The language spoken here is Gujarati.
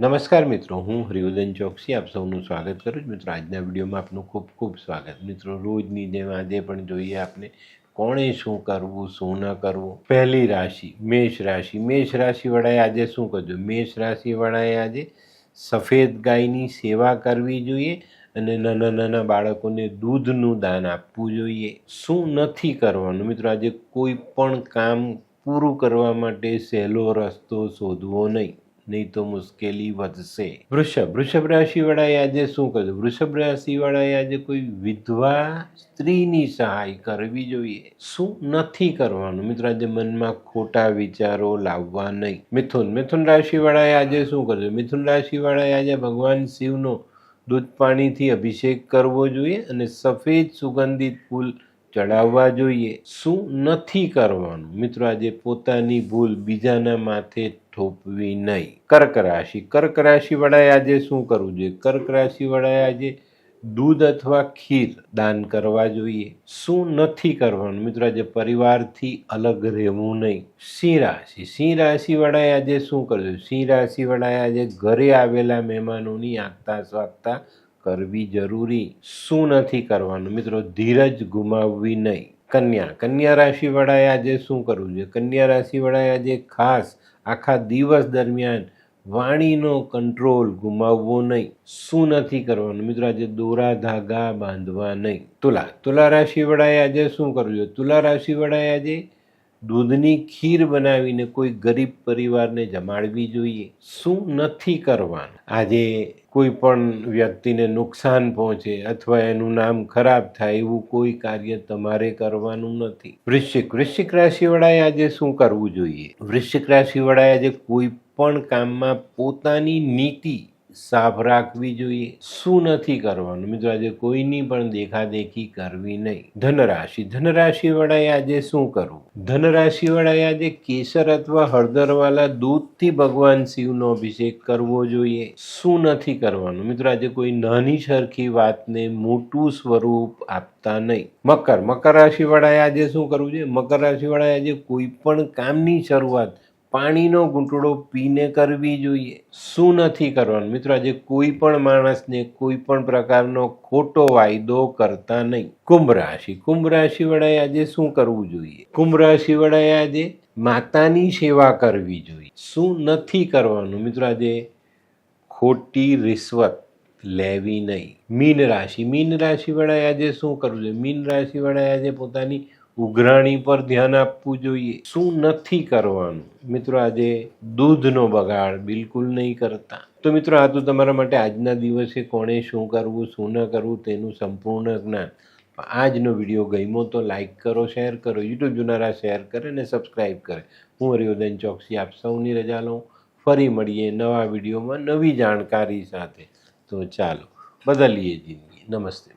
નમસ્કાર મિત્રો, હું હરિવર્ધન ચોકસી, આપ સૌનું સ્વાગત કરું છું. મિત્રો, આજના વિડીયોમાં આપનું ખૂબ ખૂબ સ્વાગત. મિત્રો, રોજની જેમ આજે પણ જોઈએ આપને કોણે શું કરવું, શું ન કરવું. પહેલી રાશિ, મેષ રાશિ. મેષ રાશિવાળાએ આજે શું કરજો મેષ રાશિવાળાએ આજે સફેદ ગાયની સેવા કરવી જોઈએ અને નાના નાના બાળકોને દૂધનું દાન આપવું જોઈએ. શું નથી કરવાનું? મિત્રો, આજે કોઈ પણ કામ પૂરું કરવા માટે સહેલો રસ્તો શોધવો નહીં. નહીં તો મુશ્કેલી વધશે. વૃષભ વૃષભ રાશિવાળાએ આજે શું કર્યું? વૃષભ રાશિવાળાએ આજે કોઈ વિધવા સ્ત્રીની સહાય કરવી જોઈએ. શું નથી કરવાનું? મિત્રો, આજે મનમાં ખોટા વિચારો લાવવા નહીં. મિથુન મિથુન રાશિવાળાએ આજે શું કર્યું? મિથુન રાશિવાળાએ આજે ભગવાન શિવનો દૂધ પાણીથી અભિષેક કરવો જોઈએ અને સફેદ સુગંધિત ફૂલ ચડાવવા જોઈએ. શું નથી કરવાનું? મિત્રો, આજે પોતાની ભૂલ બીજાના માથે થોપવી નહીં. કર્ક રાશિ. કર્ક રાશિવાળાએ આજે શું કરવું જોઈએ? કર્ક રાશિવાળાએ આજે દૂધ અથવા ખીર દાન કરવા જોઈએ. શું નથી કરવાનું? મિત્રો, આજે પરિવારથી અલગ રહેવું નહીં. સિંહ રાશિ. સિંહ રાશિવાળાએ આજે શું કરવું સિંહ રાશિવાળાએ આજે ઘરે આવેલા મહેમાનોની આગતા સ્વાગતા કરવી જરૂરી? શું નથી કરવાનું? મિત્રો, ધીરજ ગુમાવવી નહીં. કન્યા. કન્યા રાશિવાળાએ આજે શું કરવું જોઈએ? કન્યા રાશિવાળાએ આજે ખાસ આખા દિવસ દરમિયાન વાણીનો કંટ્રોલ ગુમાવવો નહીં. શું નથી કરવાનું? મિત્રો, આજે દોરા ધાગા બાંધવા નહીં. તુલા. તુલા રાશિવાળાએ આજે શું કરવું જોઈએ? તુલા રાશિવાળાએ આજે દૂધની ખીર બનાવીને કોઈ ગરીબ પરિવારને જમાડવી જોઈએ. શું નથી કરવાનું? આજે કોઈ પણ વ્યક્તિને નુકસાન પહોંચે અથવા એનું નામ ખરાબ થાય એવું કોઈ કાર્ય તમારે કરવાનું નથી. વૃશ્ચિક વૃશ્ચિક રાશિવાળાએ આજે શું કરવું જોઈએ? વૃશ્ચિક રાશિવાળાએ આજે કોઈ પણ કામમાં પોતાની નીતિ સાફ રાખવી જોઈએ. શું નથી કરવાનું? મિત્રો, આજે કોઈની પણ દેખાદેખી કરવી નહીં. ધનરાશિ. ધનરાશિવાળાએ આજે શું કરવું? ધનરાશિવાળાએ આજે કેસર અથવા હળદરવાળા દૂધથી ભગવાન શિવનો અભિષેક કરવો જોઈએ. શું નથી કરવાનું? મિત્રો, આજે કોઈ નાની સરખી વાતને મોટું સ્વરૂપ આપતા નહીં. મકર. મકર રાશિવાળાએ આજે શું કરવું જોઈએ? મકર રાશિવાળાએ આજે કોઈ પણ કામની શરૂઆત પાણીનો ઘૂંટડો પીને કરવી જોઈએ. શું નથી કરવાનું? મિત્રો, આજે કોઈ પણ માણસને કોઈ પણ પ્રકારનો ખોટો વાયદો કરતા નહીં. કુંભ રાશિ. કુંભ રાશિવાળાએ આજે શું કરવું જોઈએ? કુંભ રાશિવાળાએ આજે માતાની સેવા કરવી જોઈએ. શું નથી કરવાનું? મિત્રો, આજે ખોટી રિશ્વત લેવી નહીં. મીન રાશિ. મીન રાશિ વડાએ આજે શું કરવું જોઈએ? મીન રાશિ વડાએ આજે પોતાની ઉઘરાણી પર ધ્યાન આપવું જોઈએ. શું નથી કરવાનું? મિત્રો, આજે દૂધનો બગાડ બિલકુલ નહીં કરતા. તો મિત્રો, આ તો તમારા માટે આજના દિવસે કોણે શું કરવું, શું ન કરવું તેનું સંપૂર્ણ જ્ઞાન. આજનો વીડિયો ગમ્યો તો લાઇક કરો, શેર કરો, યુટ્યુબ જોનારા શેર કરે અને સબસ્ક્રાઈબ કરે. હું હરિવર્ધન ચોકસી આપ સૌની રજા લઉં. ફરી મળીએ નવા વિડીયોમાં નવી જાણકારી સાથે. તો ચાલો, બદલીએ જિંદગી. નમસ્તે.